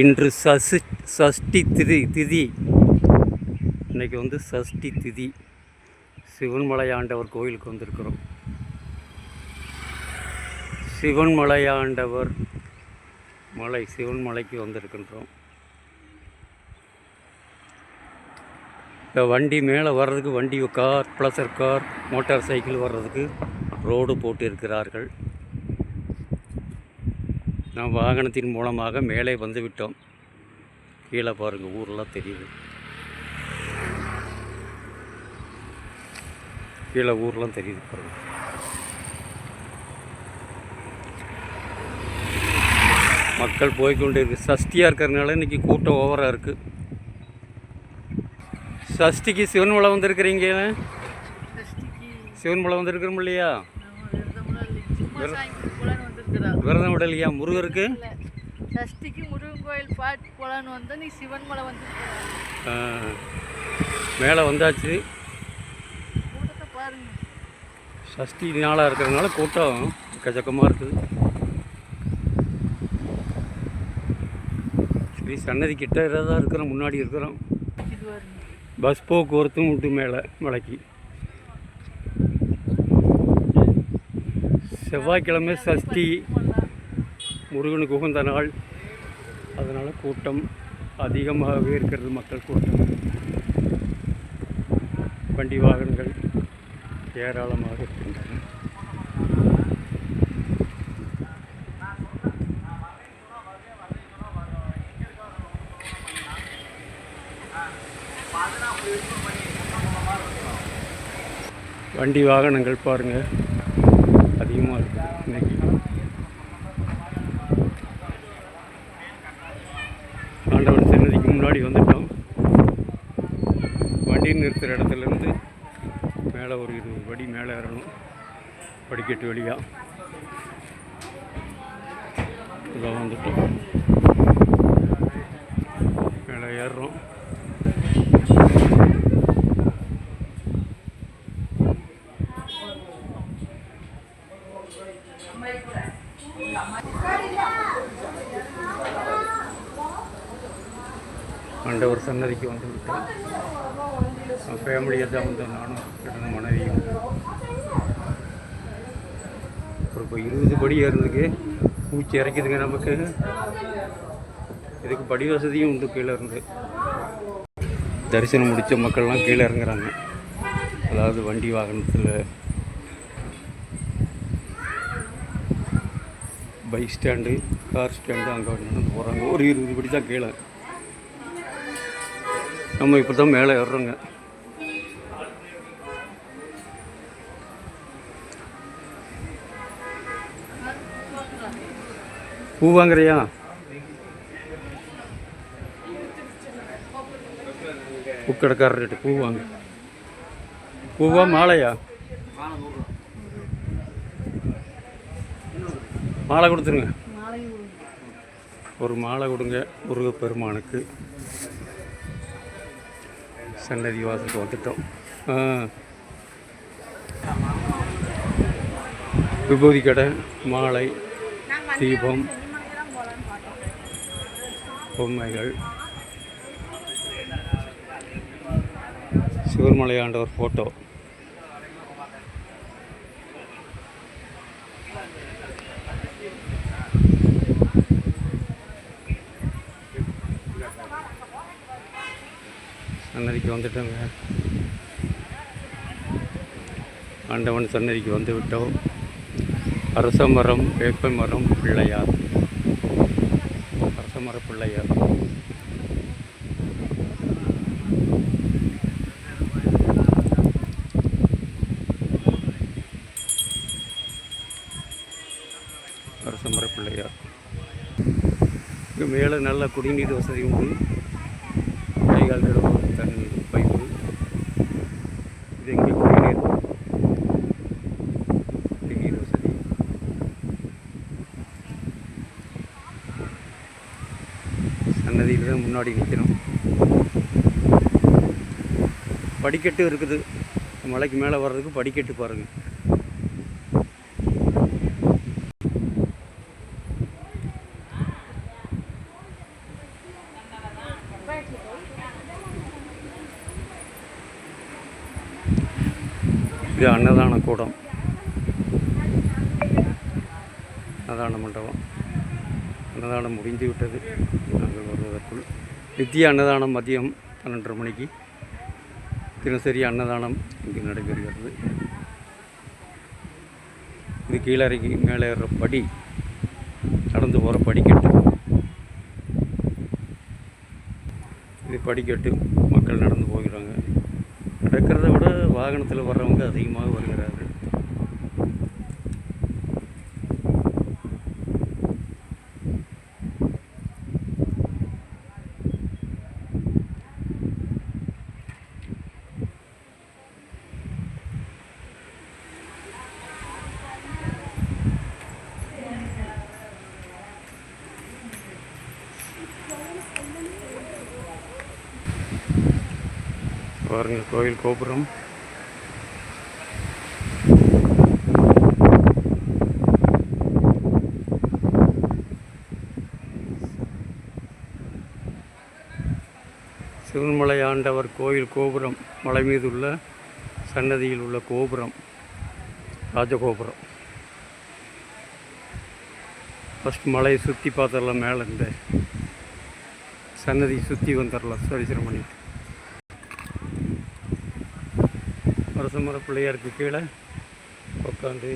இன்று சசி சஷ்டி திதி திதி. இன்றைக்கி வந்து சஷ்டி திதி. சிவன்மலையாண்டவர் கோயிலுக்கு வந்திருக்கிறோம். சிவன்மலையாண்டவர் மலை சிவன்மலைக்கு வந்திருக்கின்றோம். இப்போ வண்டி மேலே வர்றதுக்கு வண்டி car pleasure car motor cycle வர்றதுக்கு ரோடு போட்டிருக்கிறார்கள். நாம் வாகனத்தின் மூலமாக மேலே வந்து விட்டோம் கீழே பாருங்கள் ஊரெல்லாம் தெரியுது. கீழே ஊர்லாம் தெரியுது பாருங்க. மக்கள் போய்க்கொண்டு இருக்கு சஷ்டியாக இருக்கிறதுனால இன்னைக்கு கூட்டம் ஓவராக இருக்குது சஷ்டிக்கு சிவன்மலை வந்திருக்கிறீங்க. சஷ்டிக்கு சிவன்மலை வந்திருக்கிறோம் இல்லையா? விரதம் விடலையா முருகருக்கு. சஷ்டிக்கு முருகன் கோயில் பாட்டு போலான்னு வந்தா நீ சிவன் மலை. ஆ, மேலே வந்தாச்சு. கூட்டத்தை பாருங்க. சஷ்டி நாளாக இருக்கிறதுனால கூட்டம் கஜக்கமாக இருக்குது. ஸ்ரீ சன்னதி கிட்ட தான் இருக்கிறோம். முன்னாடி இருக்கிறோம். பஸ் போக்குவரத்தும் உண்டு மேலே மலைக்கு. செவ்வாய்க்கிழமை சஷ்டி முருகனுக்கு உகந்த நாள். அதனால் கூட்டம் அதிகமாகவே இருக்கிறது மக்கள் கூட்டம். வண்டி வாகனங்கள் ஏராளமாக இருக்கின்றன. வண்டி வாகனங்கள் பாருங்கள் அதிகமாக இருக்குது இன்னைக்கு ஆண்டவன் சன்னதிக்கு முன்னாடி வந்துட்டோம் வண்டி நிறுத்துகிற இடத்துலேருந்து மேலே ஒரு இருபது படி மேலே ஏறணும். படிக்கட்டு வழியாக இதான் வந்துட்டோம் மேலே ஏறுறோம். ஆண்டவர் சன்னதிக்கு வந்து விட்டோம் ஃபேமிலியை தான் வந்து நானும் என்னோட மனைவியும். அப்புறம் இப்போ இருபது படி ஏறுறதுக்கு மூச்சு இறக்கிதுங்க நமக்கு. இதுக்கு படி வசதியும் உண்டு கீழே இருந்து. தரிசனம் முடித்த மக்கள்லாம் கீழே இறங்குறாங்க. அதாவது வண்டி வாகனத்தில். பைக் ஸ்டாண்டு கார் ஸ்டாண்டு அங்கே நடந்து போகிறாங்க ஒரு இருபது படி தான் கீழே. நம்ம இப்போ தான் மேலே ஏறுறோங்க. பூ வாங்குறியா? பூக்கடைக்காரர்கிட்ட பூ வாங்க. பூவா மாலையா? மாலை கொடுத்துருங்க. ஒரு மாலை கொடுங்க முருகப்பெருமானுக்கு. சன்னதி வாசலுக்கு வந்துட்டோம் விபூதி கடை மாலை தீபம். பொம்மைகள். சிவர்மலையாண்டவர் ஃபோட்டோ சன்னதிக்கு வந்துட்டோங்க. ஆண்டவன் சன்னதிக்கு வந்து விட்டோம் அரச மரம் வேப்ப மரம் பிள்ளையார். பிள்ளையார் அரச மர பிள்ளையார் இங்கே மேலே நல்ல குடிநீர் வசதி உண்டு. கைகால் கழுவ தண்ணி ஆடி நிற்கணும். படிக்கட்டு இருக்குது. மலைக்கு மேலே வர்றதுக்கு படிக்கட்டு பாருங்கள் இது அன்னதான கூடம். அன்னதான மண்டபம். அன்னதானம் முடிந்து விட்டது நாங்கள் வருவதற்குள். நித்திய அன்னதானம் மதியம் பன்னெண்டரை மணிக்கு. தினசரி அன்னதானம் இங்கு நடைபெறுகிறது. இது கீழே மேலே ஏற படி நடந்து போகிற படிக்கட்டு. இது படிக்கட்டு மக்கள் நடந்து போகிறாங்க. நடக்கிறத விட வாகனத்தில் வர்றவங்க அதிகமாக வருகிறார்கள். பாருங்கள் கோயில் கோபுரம். சிவன்மலை ஆண்டவர் கோயில் கோபுரம் மலை மீது உள்ள சன்னதியில் உள்ள கோபுரம் ராஜகோபுரம். ஃபஸ்ட் மலையை சுற்றி பார்த்துடலாம் மேலே இந்த சன்னதியை சுற்றி வந்துடலாம். சரிசனம் பண்ணிட்டு அரசமர பிள்ளையாருக்கு கீழே உட்காந்து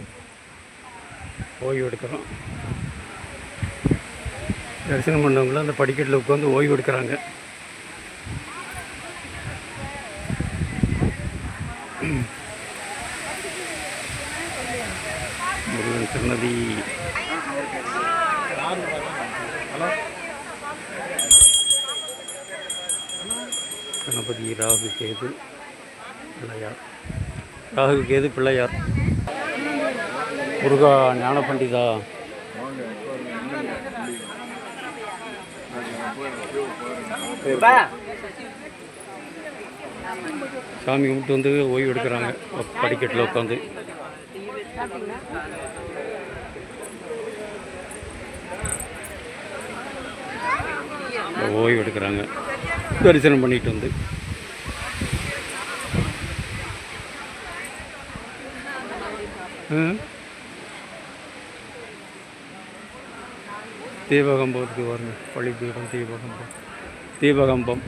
ஓய்வு எடுக்கிறோம். தரிசனம் பண்ணவங்களும் அந்த படிக்கட்டில் உட்காந்து ஓய்வு எடுக்கிறாங்க. முருகன் சன்னதி கணபதி ராகு கேது பிள்ளையார் ராகு கேது பிள்ளையார் முருகா ஞான பண்டிதா சாமி கும்பிட்டு வந்து ஓய்வு எடுக்கிறாங்க. படிக்கட்டில் உட்காந்து. ஓய்வு எடுக்கிறாங்க. தரிசனம் பண்ணிட்டு வந்து. தீபகம்பத்துக்கு வருங்க. பள்ளி தீபம் தீபகம்பம் தீபகம்பம்.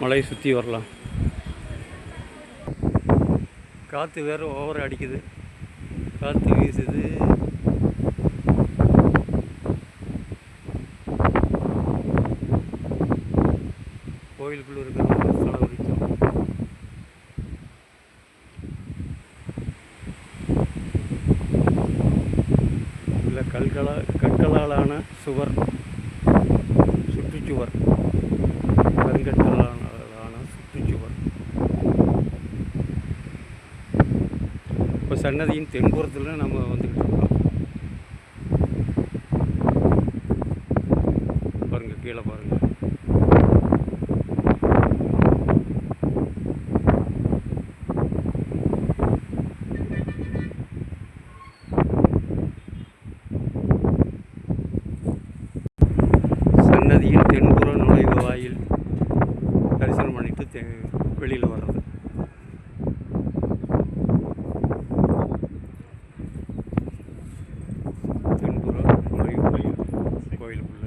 மலையை சுற்றி வரலாம். காற்று வேறு ஓவர் அடிக்குது. காற்று வீசுது. கோயிலுக்குள்ளே இருக்கிற தலைவலிக்கும் இல்லை கல்களா கற்களாலான சுவர் சுற்றுச்சுவர். கருங்கற்களாலான சுற்றுச்சுவர். இப்போ சன்னதியின் தென்புறத்தில் நம்ம வந்து இருக்கோம் பாருங்க கீழே பாருங்க சன்னதியின் தென்புற நுழைவு வாயில் தரிசனம் பண்ணிட்டு தெ வெளியில் வர்றது தென்புற நுழைவு வாயில் கோயிலுக்குள்ள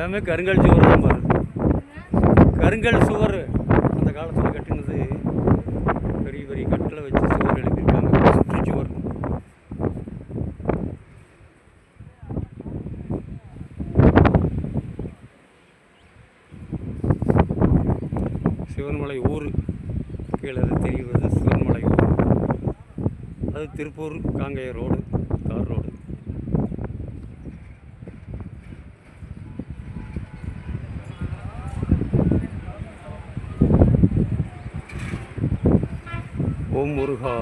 எல்லாமே கருங்கல் சுவர் தான் பாரு. கருங்கல் சுவர் அந்த காலத்தில் கட்டினது பெரிய பெரிய கட்டில் வச்சு சுவர் எழுப்பியிருக்காங்க சுற்றுச்சுவர் சிவன்மலை ஊர் கீழே தெரிவது சிவன்மலை ஊர். அது Tiruppur Kangeya road tar road Om Muruga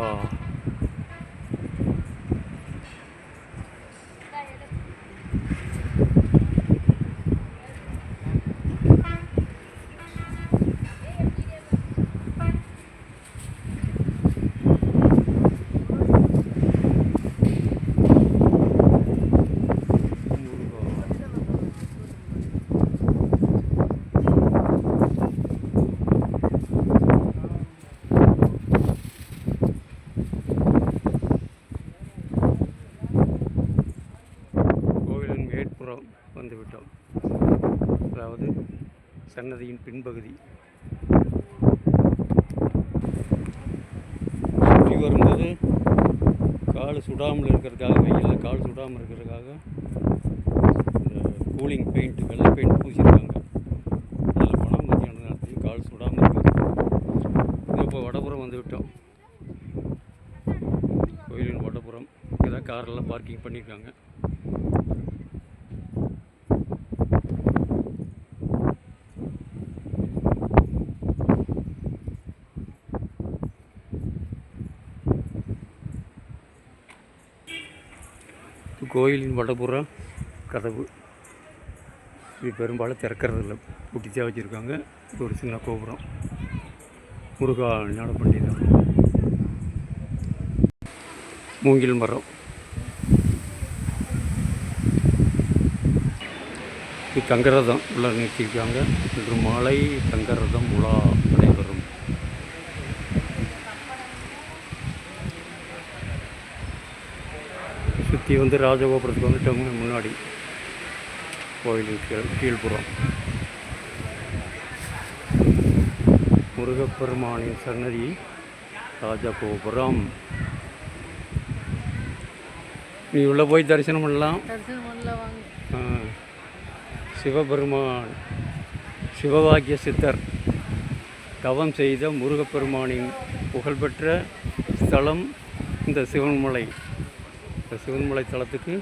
வடபுறம் வந்து விட்டோம் அதாவது சன்னதியின் பின்பகுதி. சுற்றி வரும்போது கால் சுடாமல் இருக்கிறதுக்காக வெயிலில் கால் சுடாமல் இருக்கிறதுக்காக இந்த கூலிங் பெயிண்ட் வெள்ளை பெயிண்ட் பூசியிருக்காங்க. அதில் போனால் மத்தியான நேரத்துலையும் கால் சுடாமல் இருக்குது. இப்போ வடபுறம் வந்துவிட்டோம் கோயிலின் வடபுறம் இங்கே தான் காரெல்லாம் பார்க்கிங் பண்ணியிருக்காங்க. கோயிலின் வடபுறம் கதவு. இது பெரும்பாலும் திறக்கிறது இல்லை பூட்டித்தான் வச்சுருக்காங்க. இது ஒரு சின்ன கோபுரம். முருகா ஞான பண்டிதம் மூங்கில் மரம். இது தங்கரதம். உள்ள நிறுத்தியிருக்காங்க. இன்று மாலை தங்கரதம் உலா. சுற்றி வந்து ராஜகோபுரத்துக்கு வந்துட்டவங்க முன்னாடி கோயிலின் கீழ் கீழ்ப்புறம். முருகப்பெருமானின் சன்னதி ராஜகோபுரம். நீ உள்ளே போய் தரிசனம் பண்ணலாம். சிவபெருமான் சிவவாக்கிய சித்தர் தவம் செய்த முருகப்பெருமானின் புகழ்பெற்ற ஸ்தலம் இந்த சிவன்மலை. இந்த சிவன்மலை தலத்துக்கு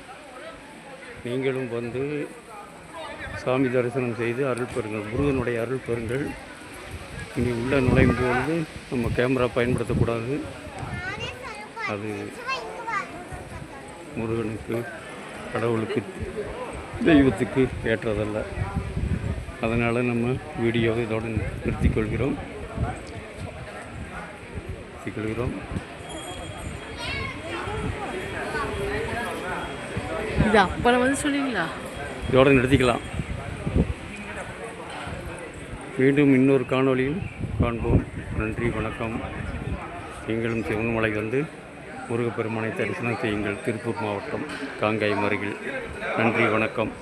நீங்களும் வந்து சாமி தரிசனம் செய்து அருள் பெறுங்கள். முருகனுடைய அருள் பெறுங்கள். இங்கே உள்ள நுழையும் பொழுது நம்ம கேமரா பயன்படுத்தக்கூடாது. அது முருகனுக்கு கடவுளுக்கு தெய்வத்துக்கு ஏற்றதல்ல. அதனால் நம்ம வீடியோவை இதோடு நிறுத்திக் கொள்கிறோம். இது அப்புறம் வந்து சொல்லுவீங்களா? இதோட நிறுத்திக்கலாம். மீண்டும் இன்னொரு காணொளியில் காண்போம். நன்றி வணக்கம். நீங்களும் சிவன்மலை வந்து முருகப்பெருமானை தரிசனம் செய்யுங்கள். திருப்பூர் மாவட்டம் காங்காய் அருகில். நன்றி வணக்கம்.